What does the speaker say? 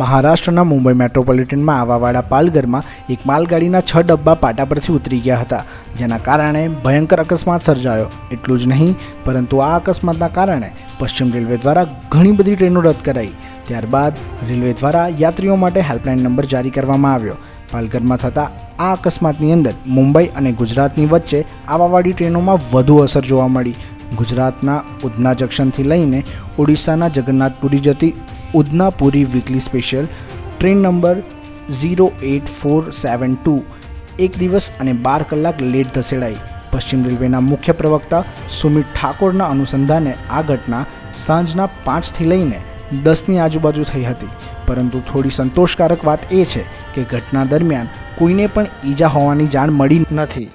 મહારાષ્ટ્રના મુંબઈ મેટ્રોપોલિટનમાં આવવાવાળા પાલઘરમાં એક માલગાડીના છ ડબ્બા પાટા પરથી ઉતરી ગયા હતા, જેના કારણે ભયંકર અકસ્માત સર્જાયો. એટલું જ નહીં, પરંતુ આ અકસ્માતના કારણે પશ્ચિમ રેલવે દ્વારા ઘણી બધી ટ્રેનો રદ કરાઈ. ત્યારબાદ રેલવે દ્વારા યાત્રીઓ માટે હેલ્પલાઇન નંબર જારી કરવામાં આવ્યો. પાલઘરમાં થતા આ અકસ્માતની અંદર મુંબઈ અને ગુજરાતની વચ્ચે આવાવાળી ટ્રેનોમાં વધુ અસર જોવા મળી. ગુજરાતના ઉધના જંકશનથી લઈને ઓડિશાના જગન્નાથપુરી જતી Udhna Puri weekly special train number zero eight four seven two એક દિવસ અને બાર કલાક લેટ ધસેડાઈ પશ્ચિમ રેલવેના મુખ્ય પ્રવક્તા સુમિત ઠાકોરના અનુસંધાને આ ઘટના સાંજના પાંચથી લઈને દસની આજુબાજુ થઈ હતી પરંતુ થોડી સંતોષકારક વાત એ છે કે ઘટના દરમિયાન કોઈને પણ ઈજા હોવાની જાણ મળી નથી